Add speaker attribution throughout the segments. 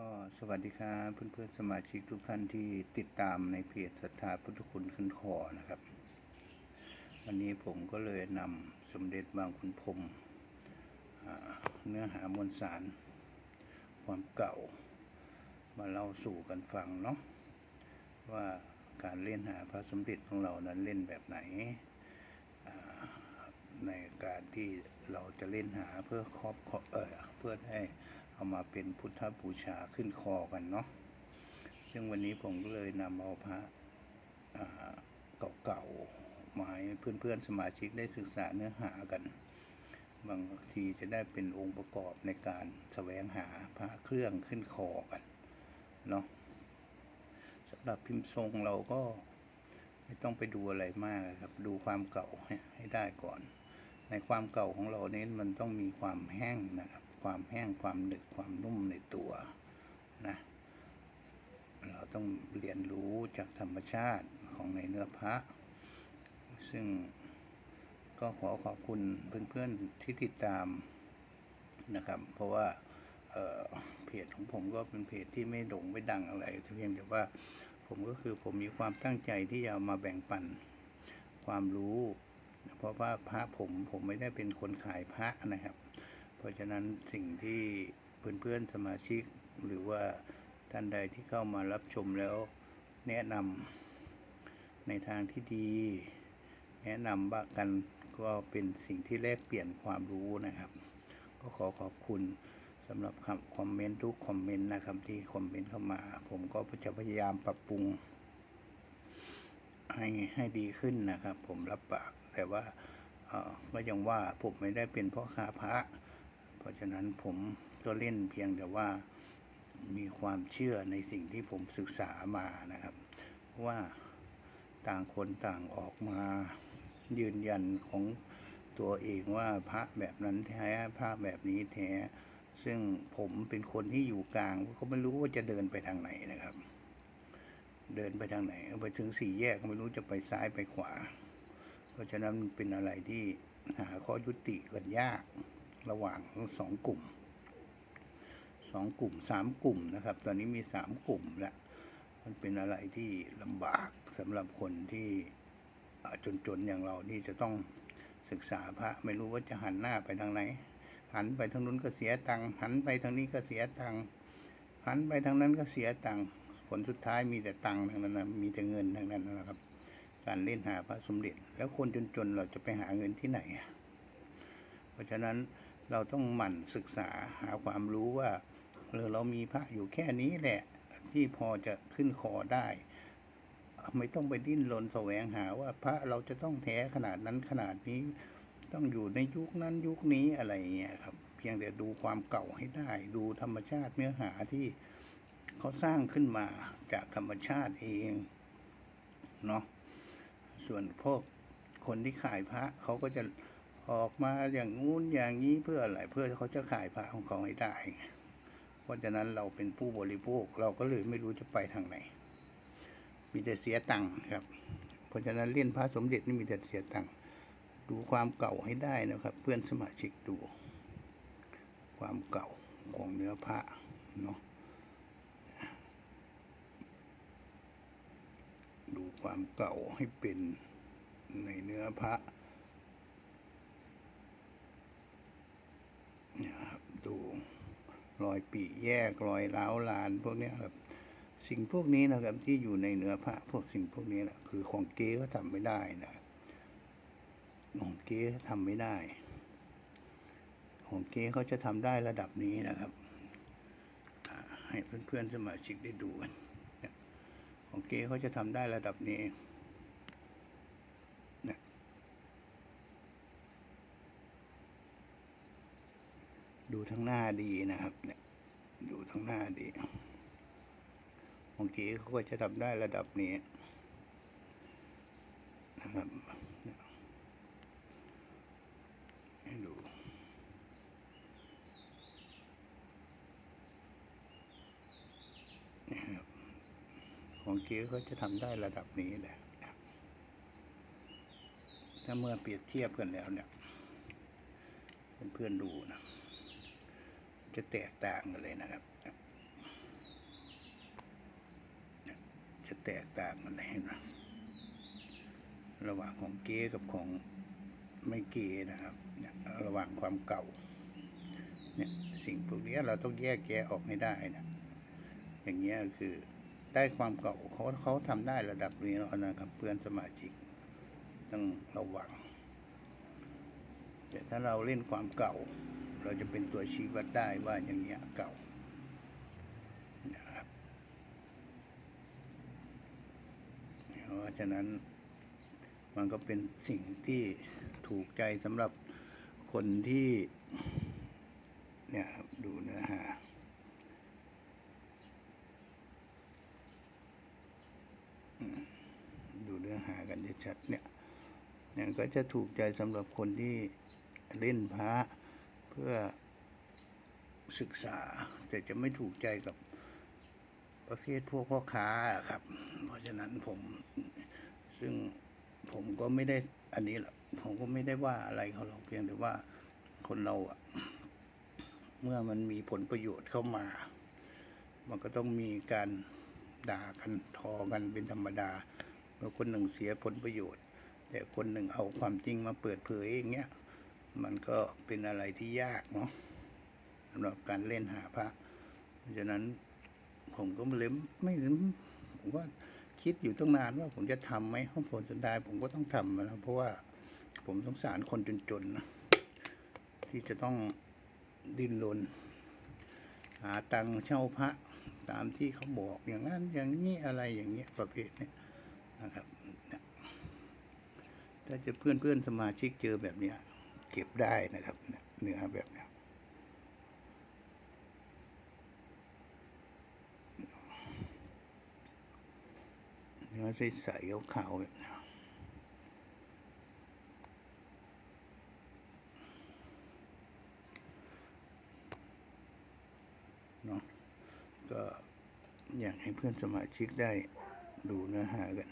Speaker 1: ก็สวัสดีครับเพื่อนๆสมาชิกทุกท่านที่ติดตามในเพจศรัทธาพุทธคุณขึ้นคอนะครับ วันนี้ผมก็เลยนำสมเด็จบางคุณพรมเนื้อหามวลสาร ความเก่ามาเล่าสู่กันฟังเนาะว่าการเล่นหาพระสมเด็จของเรานั้นเล่นแบบไหนในการที่เราจะเล่นหาเพื่อครอบเออเพื่อให้ เอามาเป็นพุทธบูชาขึ้นคอกันเนาะซึ่งวันนี้ผมก็เลยนำเอาพระอ่าเก่าๆมาให้เพื่อนๆสมาชิกได้ศึกษาเนื้อหากัน บางทีจะได้เป็นองค์ประกอบในการแสวงหาพระเครื่องขึ้นคอกันเนาะสำหรับพิมพ์ทรงเราก็ไม่ต้องไปดูอะไรมากครับ ดูความเก่าให้ได้ก่อน ในความเก่าของเราเน้นมันต้องมีความแห้งนะครับ ความแห้งความหนึบความนุ่มในตัวนะเราต้องเรียนรู้จากธรรมชาติของในเนื้อพระซึ่งก็ขอขอบคุณเพื่อนๆที่ติดตามนะครับ เพราะว่าเเพจของผมก็เป็นเพจที่ไม่โด่งไม่ดังอะไรเพียงแต่ว่าผมก็คือผมมีความตั้งใจที่จะามาแบ่งปันความรู้ เพราะว่าพระผมผมไม่ได้เป็นคนขายพระนะครับ เพราะฉะนั้นสิ่งที่เพื่อนๆสมาชิกหรือว่าท่านใดที่เข้ามารับชมแล้วแนะนำในทางที่ดี แนะนำบ้ากันก็เป็นสิ่งที่แลกเปลี่ยนความรู้นะครับ ก็ขอขอบคุณสำหรับคำคอมเมนต์ทุกคอมเมนต์นะครับที่คอมเมนต์เข้ามา ผมก็จะพยายามปรับปรุง ให้ให้ดีขึ้นนะครับ ผมรับปากแต่ว่าก็ยังว่าผมไม่ได้เป็นพ่อค้าพระ เพราะฉะนั้นผมก็เล่นเพียงแต่ว่ามีความเชื่อในสิ่งที่ผมศึกษามานะครับ ว่าต่างคนต่างออกมายืนยันของตัวเองว่าพระแบบนั้นแท้พระแบบนี้แท้ ซึ่งผมเป็นคนที่อยู่กลางก็ไม่รู้ว่าจะเดินไปทางไหนนะครับ เดินไปทางไหนไปถึงสี่แยกไม่รู้จะไปซ้ายไปขวา เพราะฉะนั้นเป็นอะไรที่หาข้อยุติกันยาก ระหว่างทั้งสองกลุ่มสองกลุ่มสามกลุ่มนะครับ ตอนนี้มีสามกลุ่มแล้วมันเป็นอะไรที่ลำบากสำหรับคนที่จนๆอย่างเราที่จะต้องศึกษาพระ ไม่รู้ว่าจะหันหน้าไปทางไหน หันไปทางนู้นก็เสียตังค์หันไปทางนี้ก็เสียตังค์หันไปทางนั้นก็เสียตังค์ผลสุดท้ายมีแต่ตังค์ทั้งนั้นนะมีแต่เงินทั้งนั้นนะครับ การเล่นหาพระสมเด็จ แล้วคนจนๆเราจะไปหาเงินที่ไหน เพราะฉะนั้น เราต้องหมั่นศึกษาหาความรู้ว่าเออเรามีพระอยู่แค่นี้แหละ ที่พอจะขึ้นคอได้ ไม่ต้องไปดิ้นรนแสวงหาว่าพระเราจะต้องแท้ขนาดนั้นขนาดนี้ ต้องอยู่ในยุคนั้นยุคนี้อะไรเงี้ยครับ เพียงแต่ดูความเก่าให้ได้ ดูธรรมชาติเนื้อหาที่เขาสร้างขึ้นมาจากธรรมชาติเองเนาะส่วนพวกคนที่ขายพระเขาก็จะ ออกมาอย่างงู้นอย่างนี้เพื่ออะไรเพื่อเขาจะขายพระของเขาให้ได้ เพราะฉะนั้นเราเป็นผู้บริโภคเราก็เลยไม่รู้จะไปทางไหน มีแต่เสียตังค์ครับ เพราะฉะนั้นเล่นพระสมเด็จนี่มีแต่เสียตังค์ดูความเก่าให้ได้นะครับ เพื่อนสมาชิกดู ความเก่าของเนื้อพระเนาะดูความเก่าให้เป็นในเนื้อพระเนี่ยครับดู รอยปีแยกรอยร้าลานพวกนี้ครับสิ่งพวกนี้นะครับที่อยู่ในเนื้อพระพวกสิ่งพวกนี้นะคือของเก๊ก็ทำไม่ได้นะของเก๊ทำไม่ได้ ของเก๊เขาจะทำได้ระดับนี้นะครับให้เพื่อนๆสมาชิกได้ดูกันของเก๊เขาจะทำได้ระดับนี้เนี่ย ดูทั้งหน้าดีนะครับเนี่ยดูทั้งหน้าดีของเก๋เขาก็จะทำได้ระดับนี้นะครับให้ดูนะครับของเก๋เขาจะทำได้ระดับนี้แหละถ้าเมื่อเปรียบเทียบกันแล้วเนี่ยเพื่อนๆดูนะ จะแตกต่างกันเลยนะครับ จะแตกต่างกันเลยนะระหว่างของเก๋กับของไม่เก๋นะครับระหว่างความเก่าเนี่ยสิ่งพวกนี้เราต้องแยกแยะออกให้ได้นะอย่างเงี้ยคือได้ความเก่าเขาเขาทำได้ระดับนี้แล้วนะครับเพื่อนสมาชิกต้องระวังแต่ถ้าเราเล่นความเก่า เราจะเป็นตัวชี้วัดได้ว่าอย่างเงี้ยเก่านะครับเพราะฉะนั้นมันก็เป็นสิ่งที่ถูกใจสำหรับคนที่ เนี่ยครับดูเนื้อหาดูเนื้อหากันชัดเนี่ยเนี่ยก็จะถูกใจสำหรับคนที่เล่นพระ เพื่อศึกษา แต่จะไม่ถูกใจกับประเภทพวกพ่อค้าครับ เพราะฉะนั้นผมซึ่งผมก็ไม่ได้อันนี้หรอกผมก็ไม่ได้ว่าอะไรเขาหรอกเพียงแต่ว่าคนเราอะเมื่อมันมีผลประโยชน์เข้ามา มันก็ต้องมีการด่ากันทอกันเป็นธรรมดาเมื่อคนหนึ่งเสียผลประโยชน์ แต่คนหนึ่งเอาความจริงมาเปิดเผยอย่างเงี้ย มันก็เป็นอะไรที่ยากเนาะสำหรับการเล่นหาพระเพราะฉะนั้นผมก็เลยไม่ผมว่าคิดอยู่ตั้งนานว่าผมจะทำไหมเพราะผลสุดท้ายผมก็ต้องทำนะเพราะว่าผมสงสารคนจนๆนะที่จะต้องดิ้นรนหาตังค์เช่าพระตามที่เขาบอกอย่างนั้นอย่างนี้อะไรอย่างเงี้ยประเภทเนี้ยนะครับถ้าจะเพื่อนเพื่อนสมาชิกเจอแบบเนี้ย เก็บได้นะครับ เนื้อแบบเนี้ยเนื้อใสๆขาวๆแบบเนี้ยเนาะก็อยากให้เพื่อนสมาชิกได้ดูเนื้อหากัน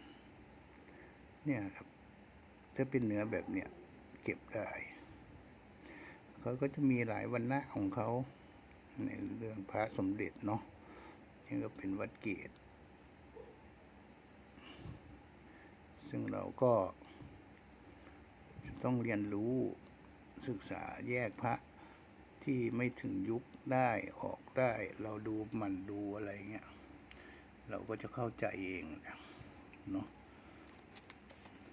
Speaker 1: เนี่ยครับ ถ้าเป็นเนื้อแบบเนี้ยเก็บได้ เขาก็จะมีหลายวันนะของเขา ในเรื่องพระสมเด็จเนาะนี่ก็เป็นวัดเกตซึ่งเราก็ต้องเรียนรู้ศึกษาแยกพระที่ไม่ถึงยุคได้ออกได้ เราดูมันดูอะไรเงี้ย เราก็จะเข้าใจเองนะเนาะ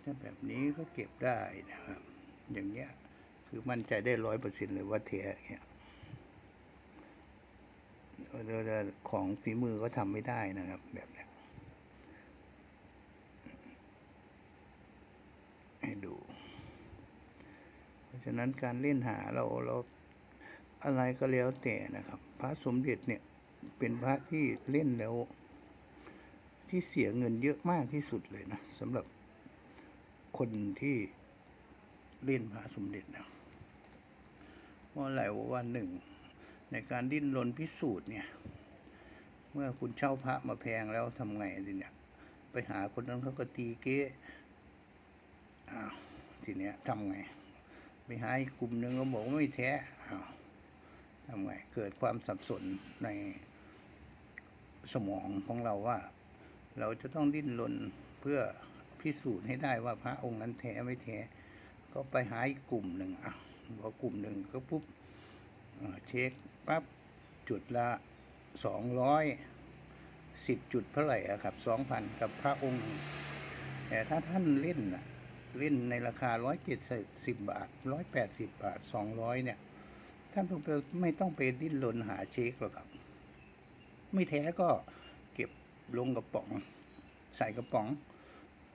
Speaker 1: ถ้าแบบนี้ก็เก็บได้นะครับ อย่างเงี้ย คือมั่นใจได้ร้อยเปอร์เซ็นต์เลยว่าเทียเงี้ยเออเดี๋ยของฝีมือก็ทำไม่ได้นะครับ แบบนี้ให้ดู เพราะฉะนั้นการเล่นหาเราเราอะไรก็แล้วแต่นะครับ พระสมเด็จเนี่ย เป็นพระที่เล่นแล้ว ที่เสียเงินเยอะมากที่สุดเลยนะสำหรับคนที่เล่นพระสมเด็จนะ ราะอะไรเพราว่าหนึ่งในการดิ้นรนพิสูจน์เนี่ย เมื่อคุณเช่าพระมาแพงแล้วทำไงดีเนี่ย ไปหาคนนั้นเขาก็ตีเก๊อ้าวทีเนี้ยทำไงไปหาอีกกลุ่มหนึ่งก็บอกว่าไม่แท้อ้าวทำไงเกิดความสับสนในสมองของเราว่า เราจะต้องดิ้นรนเพื่อพิสูจน์ให้ได้ว่าพระองค์นั้นแท้ไม่แท้ ก็ไปหาอีกกลุ่มหนึ่งอะ พอกลุ่มหนึ่งก็ปุ๊บเช็คปั๊บจุดละสองร้อยสิบจุดเท่าไหร่อะครับสองพันกับพระองค์ แต่ถ้าท่านเล่นนะเล่นในราคาร้อยเจ็ดสิบบาทร้อยแปดสิบบาทสองร้อยเนี่ย ท่านต้องไปไม่ต้องไปดิ้นรนหาเช็คหรอกครับ ไม่แท้ก็เก็บลงกระป๋อง ใส่กระป๋อง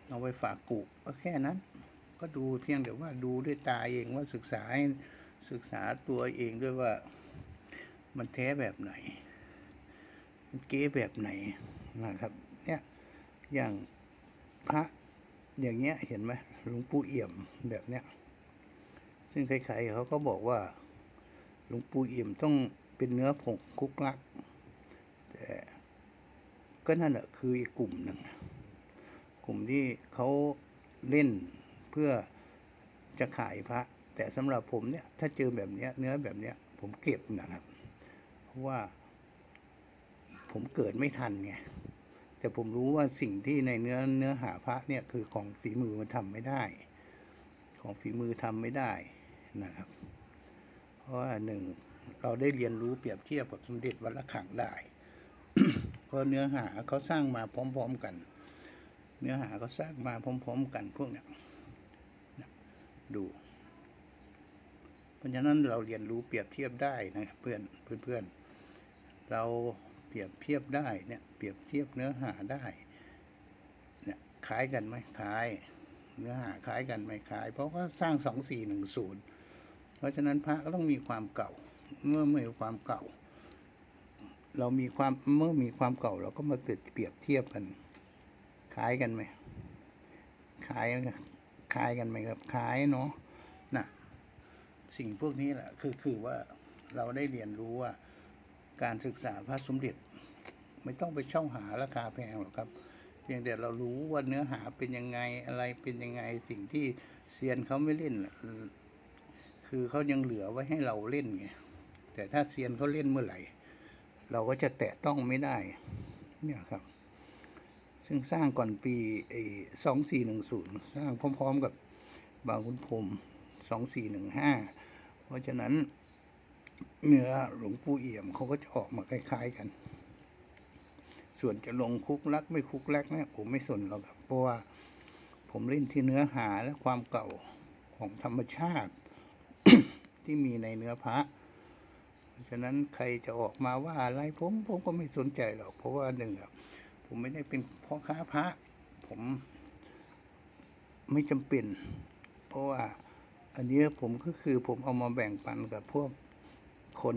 Speaker 1: เอาไปฝากกุก็แค่นั้น ก็ดูเพียงแต่ว่าดูด้วยตาเองว่าศึกษาศึกษาตัวเองด้วยว่ามันแท้แบบไหน มันเก๊แบบไหนนะครับ เนี่ยอย่างพระอย่างเงี้ยเห็นไหมหลวงปู่เอี่ยมแบบเนี้ยซึ่งใครๆเขาก็บอกว่าหลวงปู่เอี่ยมต้องเป็นเนื้อผงคุกลัก แต่ก็นั่นแหละคืออีกกลุ่มหนึ่งกลุ่มที่เขาเล่น เพื่อจะขายพระ แต่สำหรับผมเนี่ย ถ้าเจอแบบเนี้ย เนื้อแบบเนี้ย ผมเก็บนะครับ เพราะว่า ผมเกิดไม่ทันไงแต่ผมรู้ว่าสิ่งที่ในเนื้อเนื้อหาพระเนี่ยคือของฝีมือมันทำไม่ได้ ของฝีมือทำไม่ได้นะครับ เพราะว่าหนึ่งเราได้เรียนรู้เปรียบเทียบกับสมเด็จวัดละขังได้เพราะเนื้อหาเขาสร้างมาพร้อม ๆกัน เนื้อหาเขาสร้างมาพร้อม ๆ กันพวกเนี้ย ดู เพราะฉะนั้นเราเรียนรู้เปรียบเทียบได้นะเพื่อนเพื่อนเพื่อนๆเราเปรียบเทียบได้เนี่ยเปรียบเทียบเนื้อหาได้เนี่ยคล้ายกันไหมคล้าย เนื้อหาคล้ายกันไหมคล้าย เพราะว่าสร้างสองสี่หนึ่งศูนย์เพราะฉะนั้นพระก็ต้องมีความเก่า เมื่อมีความเก่า เรามีความเมื่อมีความเก่า เราก็มาเปรียบเปรียบเทียบกันคล้ายกันไหมคล้าย คล้ายกันไหมครับคล้ายเนาะนะสิ่งพวกนี้แหละคือคือว่าเราได้เรียนรู้ว่าการศึกษาพระสมเด็จ ไม่ต้องไปเช่าหาราคาแพงหรอกครับเพียงแต่เรารู้ว่าเนื้อหาเป็นยังไงอะไรเป็นยังไงสิ่งที่เซียนเขาไม่เล่น คือเขายังเหลือไว้ให้เราเล่นไงแต่ถ้าเซียนเขาเล่นเมื่อไหร่ เราก็จะแตะต้องไม่ได้เนี่ยครับ ซึ่งสร้างก่อนปีสองสี่หนึ่งศูนย์สร้างพร้อมๆกับบางคุณพรมสองสี่หนึ่งห้าเพราะฉะนั้นเนื้อหลวงปู่เอี่ยมเขาก็จะออกมาคล้าย ๆกัน ส่วนจะลงคุกลักไม่คุกลักเนี่ยผมไม่สนหรอกครับเพราะว่าผมเล่นที่เนื้อหาและความเก่าของธรรมชาติที่มีในเนื้อพระ เพราะฉะนั้นใครจะออกมาว่าอะไรผมผมก็ไม่สนใจหรอก เพราะว่าหนึ่งอะ ผมไม่ได้เป็นพ่อค้าพระ ผมไม่จำเป็น เพราะว่า อันนี้ผมก็คือผมเอามาแบ่งปันกับพวกคน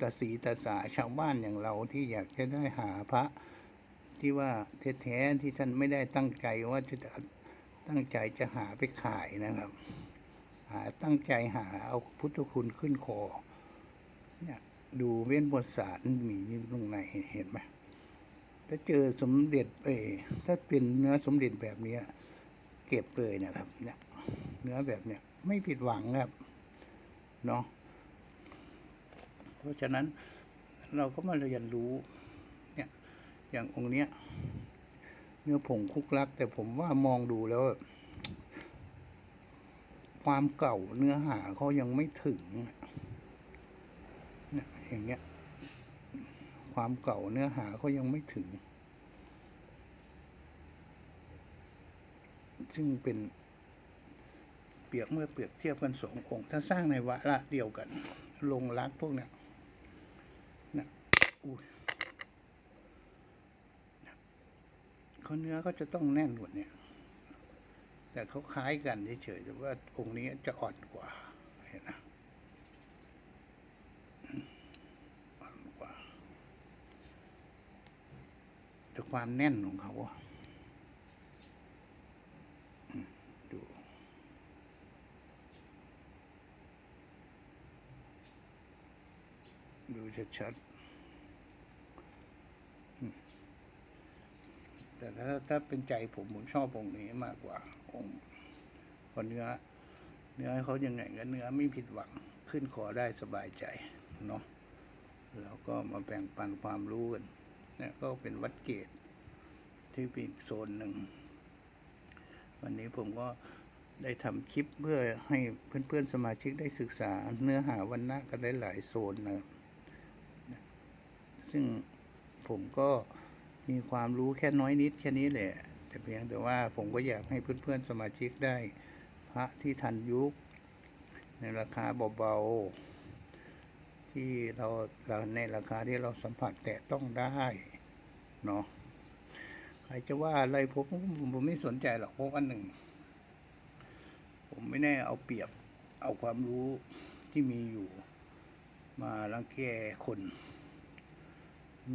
Speaker 1: ตาสีตาสาชาวบ้านอย่างเราที่อยากจะได้หาพระ ที่ว่าแท้ๆที่ท่านไม่ได้ตั้งใจว่าจะตั้งใจจะหาไปขายนะครับ หาตั้งใจหาเอาพุทธคุณขึ้นคอเนี่ยดูเว้นบทสารมีอยู่ตรงไหนเห็นไหม ถ้าเจอสมเด็จเอถ้าเป็นเนื้อสมเด็จแบบเนี้ยเก็บเลยนะครับ เนี่ย เนื้อแบบเนี้ยไม่ผิดหวังครับเนาะเพราะฉะนั้นเราก็มาเรียนรู้ เนี่ย อย่างองค์เนี้ย เนื้อผงคุกลัก แต่ผมว่ามองดูแล้ว ความเก่าเนื้อหาเขายังไม่ถึงเนี่ยอย่างเงี้ย ความเก่าเนื้อหาเขายังไม่ถึง ซึ่งเป็นเปรียบเมื่อเปรียบเทียบกันสององค์ ถ้าสร้างในวาระเดียวกัน ลงรักพวกเนี้ยนะอุ้ยนะเขาเนื้อก็จะต้องแน่นกว่าเนี้ยแต่เขาคล้ายกันเฉยๆแต่ว่าองค์นี้จะอ่อนกว่าเห็นนะอืมอ่อนกว่า แต่ความแน่นของเขาดูดูชัดๆแต่ถ้าถ้าเป็นใจผมผมชอบองค์นี้มากกว่า องค์เพราะเนื้อ เนื้อเขายังไงก็เนื้อไม่ผิดหวังขึ้นคอได้สบายใจเนาะแล้วก็มาแบ่งปันความรู้กัน นี่ยก็เป็นวัดเกตที่เป็นโซนหนึ่ง วันนี้ผมก็ได้ทำคลิปเพื่อให้เพื่อนๆสมาชิกได้ศึกษาเนื้อหาวันนะกันได้หลายโซนนะครับซึ่งผมก็มีความรู้แค่น้อยนิดแค่นี้แหละ แต่เพียงแต่ว่าผมก็อยากให้เพื่อนๆสมาชิกได้ พระที่ทันยุค ในราคาเบาๆ ที่เราในราคาที่เราสัมผัสแตะต้องได้เนาะใครจะว่าอะไรผมผมผมไม่สนใจหรอกเพราะว่าหนึ่ง ผมไม่ได้เอาเปรียบเอาความรู้ที่มีอยู่ มารังแกคน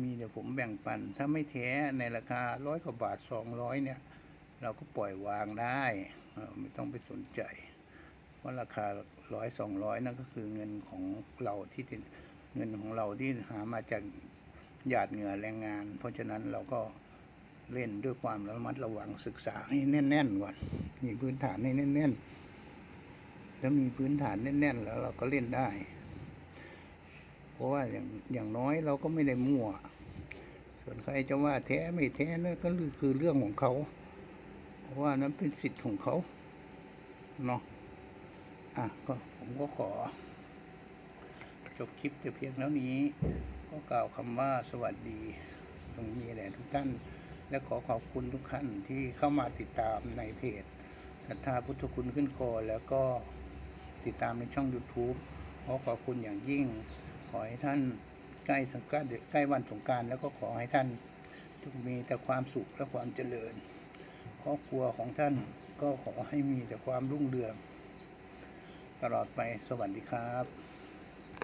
Speaker 1: มีแต่ผมแบ่งปัน ถ้าไม่แท้ในราคาร้อยกว่าบาทสองร้อยเนี่ย เราก็ปล่อยวางได้ ไม่ต้องไปสนใจ ว่าราคาร้อยสองร้อยนั่นก็คือเงินของเราที่เงินของเราที่หามาจากหยาดเหงื่อแรงงาน เพราะฉะนั้นเราก็เล่นด้วยความระมัดระวังศึกษาให้แน่นๆก่อนมีพื้นฐานให้แน่นๆ แล้วมีพื้นฐานแน่น ๆ แล้วเราก็เล่นได้ เพราะว่าอย่างอย่างน้อยเราก็ไม่ได้มั่วสส่วนใครจะว่าแท้ไม่แท้นั่นก็คือเรื่องของเขา เพราะว่านั้นเป็นสิทธิ์ของเขาเนาะ อะก็ผมก็ขอ จบคลิปแต่เพียงเท่านี้ ก็กล่าวคำว่าสวัสดีตรงนี้แหละทุกท่าน และขอขอบคุณทุกท่านที่เข้ามาติดตามในเพจศรัทธาพุทธคุณขึ้นคอแล้วก็ติดตามในช่อง YouTube ขอขอบคุณอย่างยิ่ง ขอให้ท่านใกล้สงกานต์ใกล้วันสงการแล้วก็ขอให้ท่านจงมีแต่ความสุขและความเจริญ ครอบครัวของท่านก็ขอให้มีแต่ความรุ่งเรือง ตลอดไปสวัสดีครับ